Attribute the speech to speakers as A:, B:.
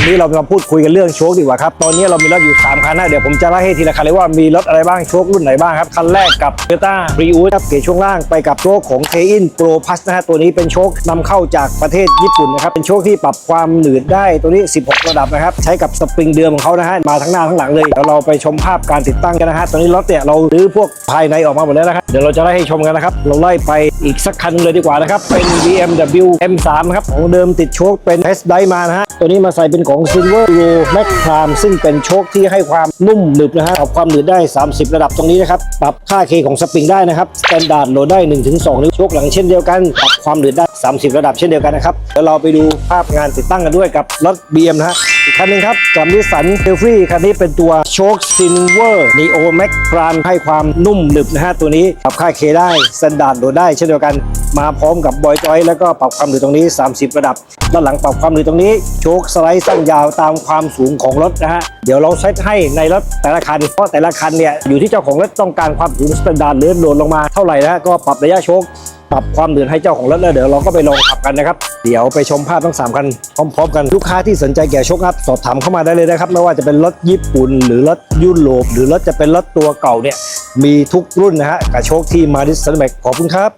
A: วันนี้เรามาพูดคุยกันเรื่องโชคดีกว่าครับ ตอนนี้เรามีรถอยู่ 3 คันนะ เดี๋ยวผมจะไล่ให้ทีละคันเลยว่ามีรถอะไรบ้าง โชครุ่นไหนบ้างครับ คันแรกกับ t o y ต้ารีอูครับเกรดช่วงล่างไปกับโชคของเทอินโปรพัสนะฮะตัวนี้เป็นโชคนำเข้าจากประเทศญี่ปุ่นนะครับ เป็นโชคที่ปรับความหนืดได้ตัวนี้ 16 ระดับนะครับ ใช้กับสปริงเดิมของเขานะฮะ มาทั้งหน้าทั้งหลังเลย เดี๋ยวเราไปชมภาพการติดตั้งกันนะฮะ ตอนนี้รถเนี่ยเรารื้อพวกภายในออกมาหมดแล้วนะครับ เดี๋ยวเราจะไล่ให้ชมกันนะครับ เราไล่ไปอีกสักคันเลยดีกว่านะครับ เป็น BMW M3 ครับ ของเดิมติดโชคเป็น S d i มานะฮะ ตัวนี้มาใส่เป็นของ Silver Pro Max Prime ซึ่งเป็นโชคที่ให้ความนุ่มหนึบนะฮะปรับความหนืดได้ 30 ระดับตรงนี้นะครับ ปรับค่า K ของสปริงได้นะครับสแตนดาร์ดโหลดได้ 1-2นิ้วโชคหลังเช่นเดียวกัน ปรับความหนืดได้ 30 ระดับเช่นเดียวกันนะครับเดี๋ยวเราไปดูภาพงานติดตั้งกันด้วยกับรถ BM นะฮะอีกคันหนึงครับกับนิสสันเ e ลฟรีคันนี้เป็นตัวโชค Silver Neo Max Prime ให้ความนุ่มหนึบนะฮะตัวนี้ปรับค่า K ได้สแตนดาร์ดโหลดได้เช่นเดียวกันมาพร้อมกับบอยจอย แล้วก็ปรับความหนืดตรงนี้ 30 ระดับ ด้านหลังปรับความหนืดตรงนี้ โชคสไลด์สั้นยาวตามความสูงของรถนะฮะ เดี๋ยวเราเซตให้ในรถแต่ละคัน เพราะแต่ละคันเนี่ยอยู่ที่เจ้าของรถต้องการความสูงสแตนดาร์ดหรือโดดลงมาเท่าไหร่นะฮะก็ปรับระยะโชคปรับความหนืดให้เจ้าของรถแล้วเดี๋ยวเราก็ไปลองขับกันนะครับ เดี๋ยวไปชมภาพทั้ง 3 คันพร้อมๆกันลูกค้าที่สนใจแก่โชคครับสอบถามเข้ามาได้เลยนะครับ ไม่ว่าจะเป็นรถญี่ปุ่น หรือรถยุโรปหรือรถจะเป็นรถตัวเก่าเนี่ยมีทุกรุ่นนะฮะกับโชคที่มาดิสันแบกขอบคุณครับ